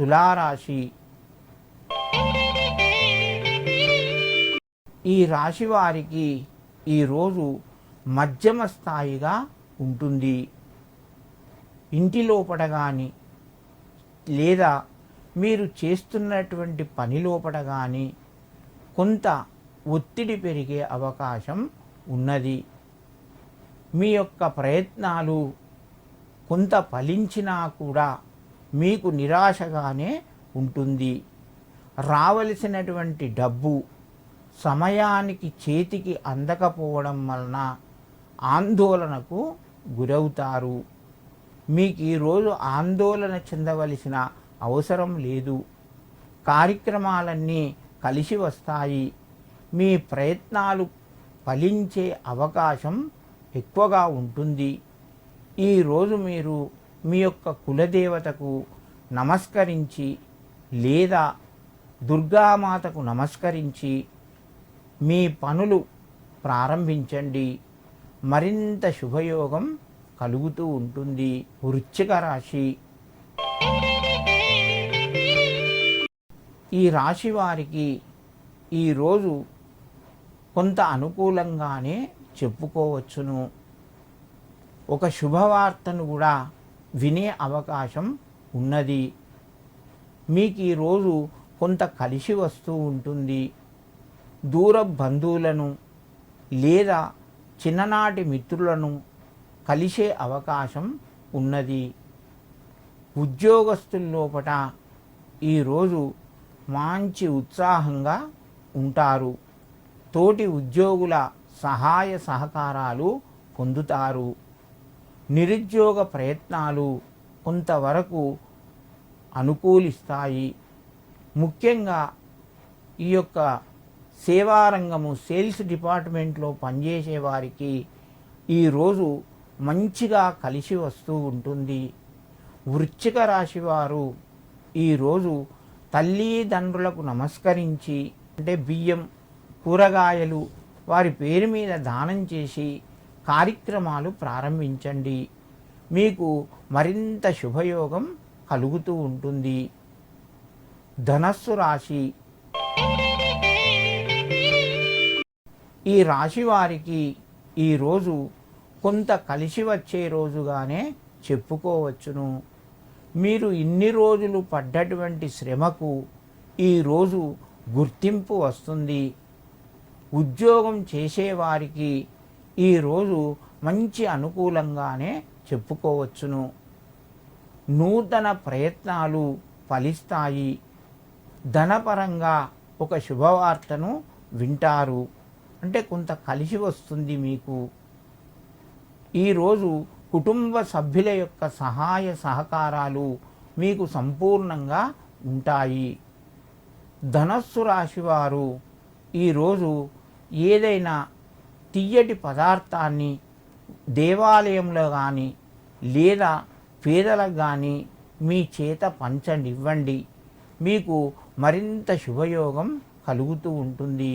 తులారాశి. ఈ రాశి వారికి ఈరోజు మధ్యమ స్థాయిగా ఉంటుంది. ఇంటి లోపల కానీ లేదా మీరు చేస్తున్నటువంటి పని లోపల కానీ కొంత ఒత్తిడి పెరిగే అవకాశం ఉన్నది. మీ యొక్క ప్రయత్నాలు కొంత ఫలించినా కూడా మీకు నిరాశగానే ఉంటుంది. రావలసినటువంటి డబ్బు సమయానికి చేతికి అందకపోవడం వలన ఆందోళనకు గురవుతారు. మీకు ఈరోజు ఆందోళన చెందవలసిన అవసరం లేదు. కార్యక్రమాలన్నీ కలిసి వస్తాయి. మీ ప్రయత్నాలు ఫలించే అవకాశం ఎక్కువగా ఉంటుంది. ఈరోజు మీరు మీ యొక్క కులదేవతకు నమస్కరించి లేదా దుర్గామాతకు నమస్కరించి మీ పనులు ప్రారంభించండి. మరింత శుభయోగం కలుగుతూ ఉంటుంది. వృశ్చిక రాశి. ఈ రాశి వారికి ఈరోజు కొంత అనుకూలంగానే చెప్పుకోవచ్చును. ఒక శుభవార్తను కూడా వినే అవకాశం ఉన్నది. మీకు ఈరోజు కొంత కలిసి వస్తూ ఉంటుంది. దూర బంధువులను లేదా చిన్ననాటి మిత్రులను కలిసే అవకాశం ఉన్నది. ఉద్యోగస్తుల లోపల ఈరోజు మంచి ఉత్సాహంగా ఉంటారు. తోటి ఉద్యోగుల సహాయ సహకారాలు పొందుతారు. నిరుద్యోగ ప్రయత్నాలు కొంతవరకు అనుకూలిస్తాయి. ముఖ్యంగా ఈ యొక్క సేవారంగము సేల్స్ డిపార్ట్మెంట్లో పనిచేసే వారికి ఈరోజు మంచిగా కలిసి వస్తూ ఉంటుంది. వృశ్చిక రాశి వారు ఈరోజు తల్లిదండ్రులకు నమస్కరించి అంటే బియ్యం కూరగాయలు వారి పేరు మీద దానం చేసి కార్యక్రమాలు ప్రారంభించండి. మీకు మరింత శుభయోగం కలుగుతూ ఉంటుంది. ధనస్సు రాశి. ఈ రాశి వారికి ఈరోజు కొంత కలిసి వచ్చే రోజుగానే చెప్పుకోవచ్చును. మీరు ఇన్ని రోజులు పడ్డటువంటి శ్రమకు ఈరోజు గుర్తింపు వస్తుంది. ఉద్యోగం చేసేవారికి ఈరోజు మంచి అనుకూలంగానే చెప్పుకోవచ్చును. నూతన ప్రయత్నాలు ఫలిస్తాయి. ధనపరంగా ఒక శుభవార్తను వింటారు. అంటే కొంత కలిసి వస్తుంది మీకు. ఈరోజు కుటుంబ సభ్యుల యొక్క సహాయ సహకారాలు మీకు సంపూర్ణంగా ఉంటాయి. ధనస్సు రాశి వారు ఈరోజు ఏదైనా తీయటి పదార్థాన్ని దేవాలయంలో కానీ లేదా పేదలకు కానీ మీ చేత పంచండి ఇవ్వండి మీకు మరింత శుభయోగం కలుగుతూ ఉంటుంది.